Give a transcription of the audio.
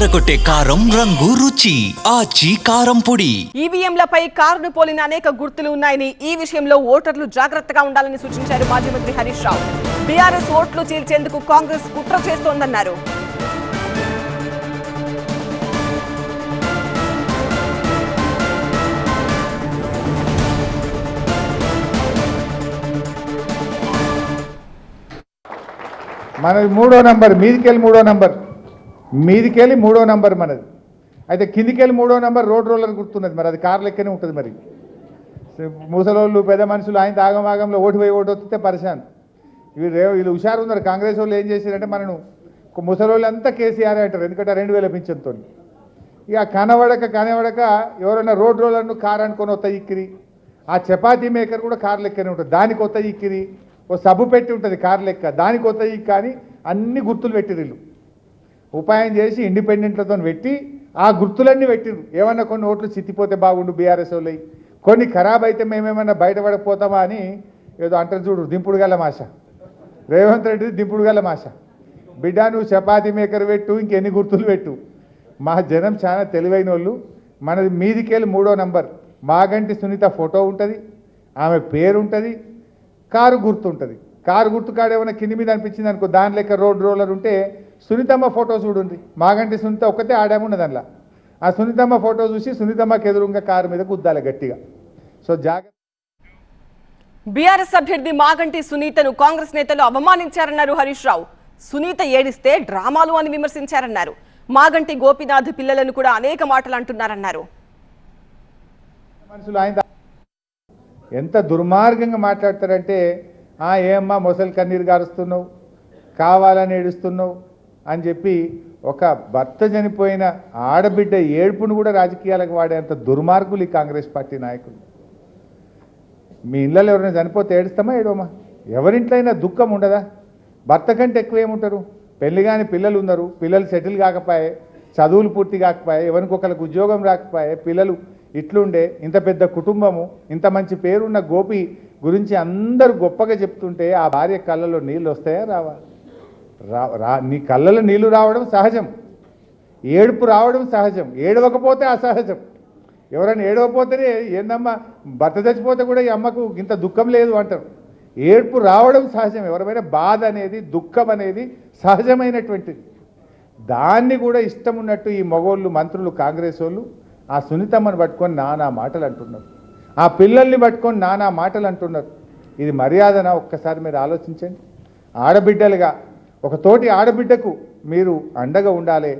అదరగొట్టే కారం రంగు రుచి ఆచి కారం పొడి. ఈవీఎంలపై కారును పోలిన అనేక గుర్తులు ఉన్నాయని ఈ విషయంలో ఓటర్లు జాగ్రత్తగా ఉండాలని సూచించారు మాజీ మంత్రి హరీష్ రావు. బీఆర్ఎస్ ఓట్లు చీల్చేందుకు కాంగ్రెస్ కుట్ర చేస్తోందన్నారు. మనది మూడో నంబర్ మీదికెళ్ళి మూడో నంబర్. మీదికెళ్ళి మూడో నంబర్ మనది. అయితే కిందికెళ్ళి మూడో నంబర్ రోడ్ రోలర్ గుర్తున్నది మరి అది కార్ లెక్కనే ఉంటుంది మరి. ముసలోళ్ళు పెద్ద మనుషులు ఆయన ఆగమాగంలో ఓటు పోయి ఓటు వస్తే పరిశాన్. వీళ్ళు రే- వీళ్ళు హుషారు ఉన్నారు. కాంగ్రెస్ వాళ్ళు ఏం చేశారంటే మనను ముసలోళ్ళు అంతా కేసీఆర్ అంటారు. ఎందుకంటే రెండు వేల పింఛన్తో ఇక కనబడక కనబడక ఎవరైనా రోడ్ రోలర్ను కార్ అనుకొని వస్తాయి ఇక్కిరి. ఆ చపాతీ మేకర్ కూడా కార్ లెక్కనే ఉంటుంది. దానికి వస్తాయి ఇక్కిరి. ఓ సబ్బు పెట్టి ఉంటుంది కార్ లెక్క. దానికి వస్తాయి కానీ అన్ని గుర్తులు పెట్టిరు వీళ్ళు. ఉపాయం చేసి ఇండిపెండెంట్లతో పెట్టి ఆ గుర్తులన్నీ పెట్టిరు ఏమన్నా కొన్ని ఓట్లు చిత్తిపోతే బాగుండు బీఆర్ఎస్ వాళ్ళవి కొన్ని ఖరాబ్ అయితే మేమేమన్నా బయటపడకపోతామా అని ఏదో అంటారు చూడు దింపుడు గల మాష. రేవంత్ రెడ్డి దింపుడు గల మాష. బిడ్డ నువ్వు చపాతీ మేకర్ పెట్టు ఇంకెన్ని గుర్తులు పెట్టు. మా జనం చాలా తెలివైన వాళ్ళు మనది మీదికెళ్ళి మూడో నంబర్. మాగంటి సునీత ఫోటో ఉంటుంది ఆమె పేరు ఉంటుంది కారు గుర్తు ఉంటుంది కారు గుర్తు కాడ ఏమైనా కింది మీద అనిపించింది అనుకో దాని లెక్క రోడ్ రోలర్ ఉంటే సునీతమ్మ ఫోటో చూడండి మాగంటి సునీత ఒక్కతే ఆడామున్నది అందులో. ఆ సునీతమ్మ ఫోటో చూసి సునీతమ్మకి ఎదురుగా కారు మీద గుద్దాలి గట్టిగా. సో జాగ్రత్త బీఆర్ఎస్ అభ్యర్థి మాగంటి సునీతను కాంగ్రెస్ నేతలు అవమానించారన్నారు హరీష్ రావు. సునీత ఏడిస్తే డ్రామాలు అని విమర్శించారన్నారు. మాగంటి గోపీనాథ్ పిల్లలను కూడా అనేక మాటలు అంటున్నారన్నారు. మనుషులు ఆయన ఎంత దుర్మార్గంగా మాట్లాడతారంటే ఆ ఏమ్మా మొసలి కన్నీరు గారుస్తున్నావు కావాలని ఏడుస్తున్నావు అని చెప్పి ఒక భర్త చనిపోయిన ఆడబిడ్డ ఏడుపును కూడా రాజకీయాలకు వాడేంత దుర్మార్గులు ఈ కాంగ్రెస్ పార్టీ నాయకులు. మీ ఇళ్ళలో ఎవరైనా చనిపోతే ఏడుస్తామా ఏడోమా ఎవరింట్లో అయినా దుఃఖం ఉండదా? భర్త కంటే ఎక్కువ ఏముంటారు? పెళ్ళి కాని పిల్లలు ఉన్నారు పిల్లలు సెటిల్ కాకపోయే చదువులు పూర్తి కాకపోయే ఎవరికొకరికి ఉద్యోగం రాకపోయే పిల్లలు ఇట్లుండే ఇంత పెద్ద కుటుంబము ఇంత మంచి పేరున్న గోపి గురించి అందరూ గొప్పగా చెప్తుంటే ఆ భార్య కళ్ళలో నీళ్ళు వస్తాయా రావా? రా రా నీ కళ్ళలో నీళ్ళు రావడం సహజం. ఏడుపు రావడం సహజం. ఏడవకపోతే అసహజం. ఎవరైనా ఏడవపోతేనే ఏందమ్మా భర్త చచ్చిపోతే కూడా ఈ అమ్మకు ఇంత దుఃఖం లేదు అంటారు. ఏడుపు రావడం సహజం. ఎవరిపైన బాధ అనేది దుఃఖం అనేది సహజమైనటువంటిది. దాన్ని కూడా ఇష్టం ఉన్నట్టు ఈ మగోళ్ళు మంత్రులు కాంగ్రెస్ వాళ్ళు ఆ సునీతమ్మను పట్టుకొని నానా మాటలు అంటున్నారు. ఆ పిల్లల్ని పట్టుకొని నానా మాటలు అంటున్నారు. ఇది మర్యాదన? ఒక్కసారి మీరు ఆలోచించండి. ఆడబిడ్డలుగా ఒక తోటి ఆడబిడ్డకు మీరు అండగా ఉండాలి.